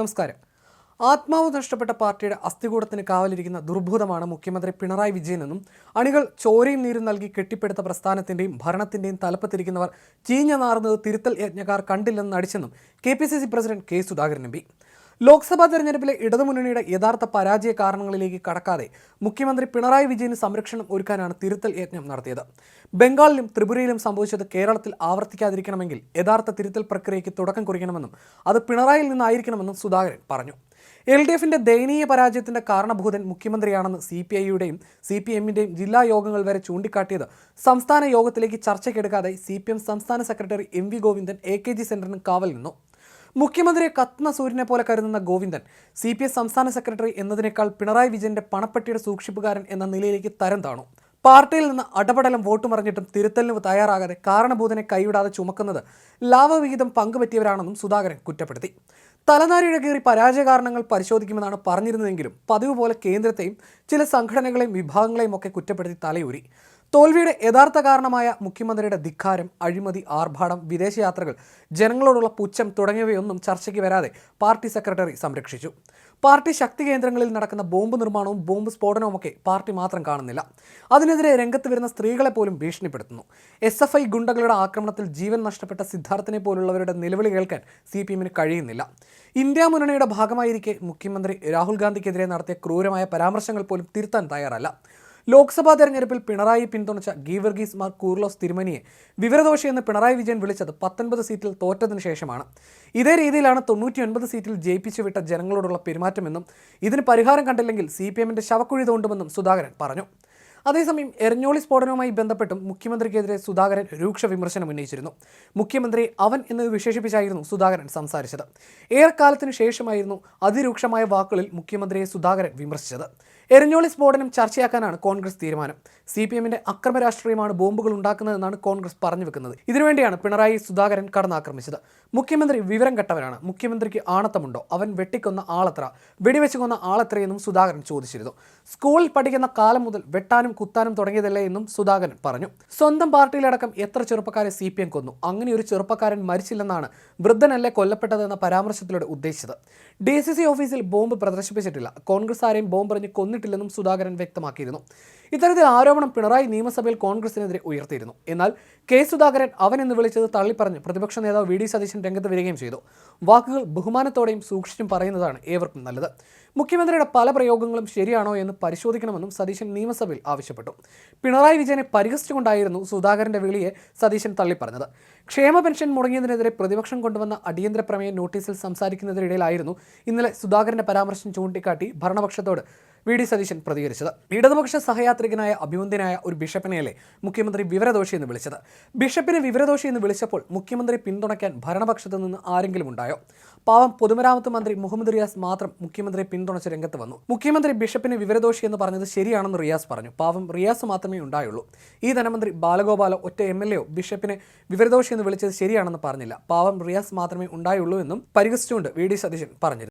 നമസ്കാരം. ആത്മാവ് നഷ്ടപ്പെട്ട പാർട്ടിയുടെ അസ്ഥികൂടത്തിന് കാവലിരിക്കുന്ന ദുർഭൂതമാണ് മുഖ്യമന്ത്രി പിണറായി വിജയനെന്നും അണികൾ ചോരയും നീരും നൽകി കെട്ടിപ്പടുത്ത പ്രസ്ഥാനത്തിന്റെയും ഭരണത്തിന്റെയും തലപ്പത്തിരിക്കുന്നവർ ചീഞ്ഞ നാറുന്നത് തിരുത്തൽ യജ്ഞക്കാർ കണ്ടില്ലെന്ന് നടിച്ചെന്നും K P C C president K Sudhakaran M Lok Sabha തെരഞ്ഞെടുപ്പിലെ ഇടതുമുന്നണിയുടെ യഥാർത്ഥ പരാജയ കാരണങ്ങളിലേക്ക് കടക്കാതെ മുഖ്യമന്ത്രി പിണറായി വിജയന് സംരക്ഷണം ഒരുക്കാനാണ് തിരുത്തൽ യജ്ഞം നടത്തിയത്. ബംഗാളിലും ത്രിപുരയിലും സംഭവിച്ചത് കേരളത്തിൽ ആവർത്തിക്കാതിരിക്കണമെങ്കിൽ യഥാർത്ഥ തിരുത്തൽ പ്രക്രിയയ്ക്ക് തുടക്കം കുറിക്കണമെന്നും അത് പിണറായിയിൽ നിന്നായിരിക്കണമെന്നും സുധാകരൻ പറഞ്ഞു. എൽ ഡി എഫിന്റെ ദയനീയ പരാജയത്തിന്റെ കാരണഭൂതൻ മുഖ്യമന്ത്രിയാണെന്ന് സി പി ഐയുടെയും സി പി എമ്മിന്റെയും ജില്ലാ യോഗങ്ങൾ വരെ ചൂണ്ടിക്കാട്ടിയത് സംസ്ഥാന യോഗത്തിലേക്ക് ചർച്ചയ്ക്കെടുക്കാതെ സി പി എം സംസ്ഥാന secretary M V Govindan A K G സെന്ററിന് കാവൽ നിന്നു. മുഖ്യമന്ത്രിയെ കത്തുന്ന സൂര്യനെ പോലെ കരുതുന്ന ഗോവിന്ദൻ സി പി എസ് സംസ്ഥാന സെക്രട്ടറി എന്നതിനേക്കാൾ പിണറായി വിജയന്റെ പണപ്പെട്ടിയുടെ സൂക്ഷിപ്പുകാരൻ എന്ന നിലയിലേക്ക് തരം താണു. പാർട്ടിയിൽ നിന്ന് അടപടലം വോട്ട് മറിഞ്ഞിട്ടും തിരുത്തലിന് തയ്യാറാകാതെ കാരണഭൂതനെ കൈവിടാതെ ചുമക്കുന്നത് ലാഭവിഹിതം പങ്കുപറ്റിയവരാണെന്നും സുധാകരൻ കുറ്റപ്പെടുത്തി. തലനാരിഴ കയറി പരാജയ കാരണങ്ങൾ പരിശോധിക്കുമെന്നാണ് പറഞ്ഞിരുന്നതെങ്കിലും പതിവ് പോലെ കേന്ദ്രത്തെയും ചില സംഘടനകളെയും വിഭാഗങ്ങളെയും ഒക്കെ കുറ്റപ്പെടുത്തി തലയൂരി. തോൽവിയുടെ യഥാർത്ഥ കാരണമായ മുഖ്യമന്ത്രിയുടെ ധിക്കാരം അഴിമതി ആർഭാടം വിദേശയാത്രകൾ ജനങ്ങളോടുള്ള പുച്ഛം തുടങ്ങിയവയൊന്നും ചർച്ചയ്ക്ക് വരാതെ പാർട്ടി സെക്രട്ടറി സംരക്ഷിച്ചു. പാർട്ടി ശക്തി കേന്ദ്രങ്ങളിൽ നടക്കുന്ന ബോംബ് നിർമ്മാണവും ബോംബ് സ്ഫോടനവും ഒക്കെ പാർട്ടി മാത്രം കാണുന്നില്ല. അതിനെതിരെ രംഗത്ത് വരുന്ന സ്ത്രീകളെ പോലും ഭീഷണിപ്പെടുത്തുന്നു. എസ് എഫ് ഐ ഗുണ്ടകളുടെ ആക്രമണത്തിൽ ജീവൻ നഷ്ടപ്പെട്ട സിദ്ധാർത്ഥിനെ പോലുള്ളവരുടെ നിലവിളി കേൾക്കാൻ സി പി എമ്മിന് കഴിയുന്നില്ല. ഇന്ത്യ മുന്നണിയുടെ ഭാഗമായിരിക്കെ മുഖ്യമന്ത്രി രാഹുൽ ഗാന്ധിക്കെതിരെ നടത്തിയ ക്രൂരമായ പരാമർശങ്ങൾ പോലും തിരുത്താൻ തയ്യാറല്ല. ലോക്സഭാ തെരഞ്ഞെടുപ്പിൽ പിണറായി പിന്തുണച്ച ഗീവർഗീസ് മാർ കൂർലോസ് തിരുമനിയെ വിവരദോഷി എന്ന് പിണറായി വിജയൻ വിളിച്ചത് പത്തൊൻപത് സീറ്റിൽ തോറ്റതിന് ശേഷമാണ്. ഇതേ രീതിയിലാണ് തൊണ്ണൂറ്റി ഒൻപത് സീറ്റിൽ ജയിപ്പിച്ചു വിട്ട ജനങ്ങളോടുള്ള പെരുമാറ്റമെന്നും ഇതിന് പരിഹാരം കണ്ടില്ലെങ്കിൽ സി പി എമ്മിന്റെ ശവക്കുഴി തോണ്ടുമെന്നും സുധാകരൻ പറഞ്ഞു. അതേസമയം എരഞ്ഞോളി സ്ഫോടനവുമായി ബന്ധപ്പെട്ടും മുഖ്യമന്ത്രിക്കെതിരെ സുധാകരൻ രൂക്ഷ വിമർശനം ഉന്നയിച്ചിരുന്നു. മുഖ്യമന്ത്രി അവൻ എന്ന് വിശേഷിപ്പിച്ചായിരുന്നു സുധാകരൻ സംസാരിച്ചത്. ഏറെക്കാലത്തിനു ശേഷമായിരുന്നു അതിരൂക്ഷമായ വാക്കുകളിൽ മുഖ്യമന്ത്രിയെ സുധാകരൻ വിമർശിച്ചത്. എരഞ്ഞോളി സ്ഫോടനം ചർച്ചയാക്കാനാണ് കോൺഗ്രസ് തീരുമാനം. സി പി എമ്മിന്റെ അക്രമ രാഷ്ട്രീയമാണ് ബോംബുകൾ ഉണ്ടാക്കുന്നതെന്നാണ് കോൺഗ്രസ് പറഞ്ഞു വെക്കുന്നത്. ഇതിനുവേണ്ടിയാണ് പിണറായി സുധാകരൻ കടന്നാക്രമിച്ചത്. മുഖ്യമന്ത്രി വിവരം കെട്ടവനാണ്. മുഖ്യമന്ത്രിക്ക് ആണത്തമുണ്ടോ? അവൻ വെട്ടിക്കൊന്ന ആളത്ര? വെടിവെച്ച് കൊന്ന ആളത്രയെന്നും സുധാകരൻ ചോദിച്ചിരുന്നു. സ്കൂളിൽ പഠിക്കുന്ന കാലം മുതൽ വെട്ടാനും കുത്താനും തുടങ്ങിയതല്ലേ എന്നും സുധാകരൻ പറഞ്ഞു. സ്വന്തം പാർട്ടിയിലടക്കം എത്ര ചെറുപ്പക്കാരെ സി പി എം കൊന്നു? അങ്ങനെ ഒരു ചെറുപ്പക്കാരൻ മരിച്ചില്ലെന്നാണ് വൃദ്ധനല്ലേ കൊല്ലപ്പെട്ടതെന്ന പരാമർശത്തിലൂടെ ഉദ്ദേശിച്ചത്. ഡി സി സി ഓഫീസിൽ ബോംബ് പ്രദർശിപ്പിച്ചിട്ടില്ല. കോൺഗ്രസ് ആരെയും ബോംബ് എറിഞ്ഞ് കൊന്നിട്ടില്ലെന്നും സുധാകരൻ വ്യക്തമാക്കിയിരുന്നു. ഇത്തരത്തിൽ ആരോപണം പിണറായി നിയമസഭയിൽ കോൺഗ്രസിനെതിരെ ഉയർത്തിയിരുന്നു. എന്നാൽ കെ സുധാകരൻ അവൻ എന്ന് വിളിച്ചത് തള്ളിപ്പറഞ്ഞ് പ്രതിപക്ഷ നേതാവ് വി ഡി സതീശൻ രംഗത്ത് വരികയും ചെയ്തു. വാക്കുകൾ ബഹുമാനത്തോടെയും സൂക്ഷിച്ചും പറയുന്നതാണ് ഏവർക്കും നല്ലത്. മുഖ്യമന്ത്രിയുടെ പല പ്രയോഗങ്ങളും ശരിയാണോ എന്ന് പരിശോധിക്കണമെന്നും സതീശൻ നിയമസഭയിൽ ആവശ്യപ്പെട്ടു. പിണറായി വിജയനെ പരിഹസിച്ചുകൊണ്ടായിരുന്നു സുധാകരന്റെ വിളിയെ സതീശൻ തള്ളിപ്പറഞ്ഞത്. ക്ഷേമ പെൻഷൻ മുടങ്ങിയതിനെതിരെ പ്രതിപക്ഷം കൊണ്ടുവന്ന അടിയന്തര പ്രമേയ നോട്ടീസിൽ സംസാരിക്കുന്നതിനിടയിലായിരുന്നു ഇന്നലെ സുധാകരന്റെ പരാമർശം ചൂണ്ടിക്കാട്ടി ഭരണപക്ഷത്തോട് വി ഡി സതീശൻ പ്രതികരിച്ചത്. ഇടതുപക്ഷ സഹയാത്രികനായ അഭിമന്യനായ ഒരു ബിഷപ്പിനെയല്ലേ മുഖ്യമന്ത്രി വിവരദോഷി എന്ന് വിളിച്ചത്? ബിഷപ്പിനെ വിവരദോഷി എന്ന് വിളിച്ചപ്പോൾ മുഖ്യമന്ത്രി പിന്തുണയ്ക്കാൻ ഭരണപക്ഷത്തു നിന്ന് ആരെങ്കിലും ഉണ്ടായോ? പാവം പൊതുമരാമത്ത് മന്ത്രി മുഹമ്മദ് റിയാസ് മാത്രം മുഖ്യമന്ത്രിയെ പിന്തുണച്ച് രംഗത്ത് വന്നു. മുഖ്യമന്ത്രി ബിഷപ്പിനെ വിവരദോഷി എന്ന് പറഞ്ഞത് ശരിയാണെന്ന് റിയാസ് പറഞ്ഞു. പാവം റിയാസ് മാത്രമേ ഉണ്ടായുള്ളൂ. ഈ ധനമന്ത്രി ബാലഗോപാലോ ഒറ്റ എം എൽ എയോ ബിഷപ്പിനെ വിവരദോഷി എന്ന് വിളിച്ചത് ശരിയാണെന്ന് പറഞ്ഞില്ല. പാവം റിയാസ് മാത്രമേ ഉണ്ടായുള്ളൂ എന്നും പരിഹസിച്ചുകൊണ്ട് വി ഡി സതീശൻ പറഞ്ഞിരുന്നു.